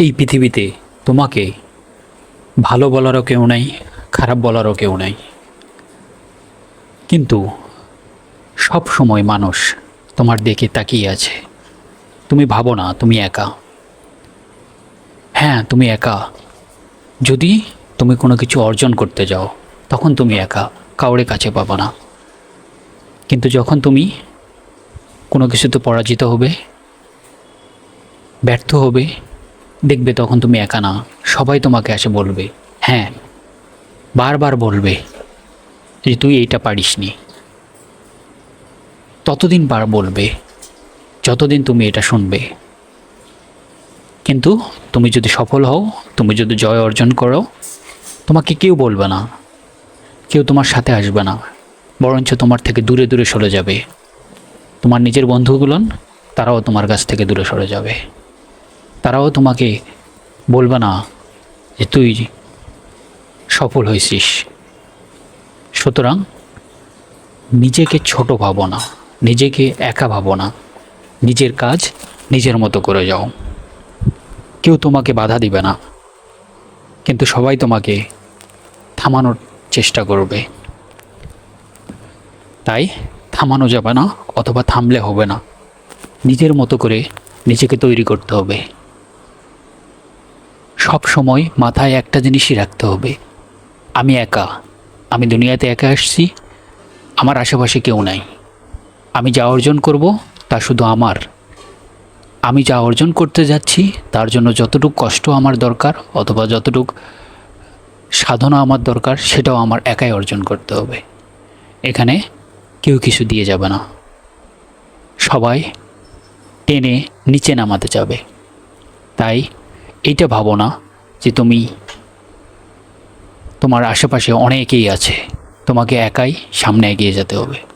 এই পৃথিবীতে তোমাকে ভালো বলারও কেউ নাই, খারাপ বলারও কেউ নাই। কিন্তু সব সময় মানুষ তোমার দিকে তাকিয়ে আছে। তুমি ভাবো না, তুমি একা। হ্যাঁ তুমি একা। যদি তুমি কোনো কিছু অর্জন করতে যাও, তখন তুমি একা, কাউরে কাছে পাবো না। কিন্তু যখন তুমি কোনো কিছুতে পরাজিত হবে, ব্যর্থ হবে দেখবে তখন তুমি একা না। সবাই তোমাকে এসে বলবে হ্যাঁ বারবার বলবে যে তুই এইটা পারিসনি। ততদিন বার বলবে, যতদিন তুমি এটা শুনবে। কিন্তু তুমি যদি সফল হও, তুমি যদি জয় অর্জন করো, তোমাকে কেউ বলবে না। কেউ তোমার সাথে আসবে না। বরঞ্চ তোমার থেকে দূরে দূরে সরে যাবে। তোমার নিজের বন্ধুগুলোন তারাও তোমার কাছ থেকে দূরে সরে যাবে। তারাও তোমাকে বলবে না যে তুই সফল হয়েছিস। সুতরাং নিজেকে ছোট ভাবো না, নিজেকে একা ভাবো না। নিজের কাজ নিজের মতো করে যাও। কেউ তোমাকে বাধা দিবে না, কিন্তু সবাই তোমাকে থামানোর চেষ্টা করবে। তাই থামানো যাবে না অথবা থামলে হবে না। নিজের মতো করে নিজেকে তৈরি করতে হবে। সব সময় মাথায় একটা জিনিসই রাখতে হবে। আমি একা। আমি দুনিয়াতে একা আসছি। আমার আশেপাশে কেউ নাই। আমি যা অর্জন করব, তা শুধু আমার। আমি যা অর্জন করতে যাচ্ছি, তার জন্য যতটুকু কষ্ট আমার দরকার, অথবা যতটুকু সাধনা আমার দরকার, সেটাও আমার একাই অর্জন করতে হবে। এখানে কেউ কিছু দিয়ে যাবে না। সবাই টেনে নিচে নামাতে যাবে। তাই এইটা ভাবো না যে তুমি তোমার আশেপাশে অনেকেই আছে। তোমাকে একাই সামনে এগিয়ে যেতে হবে।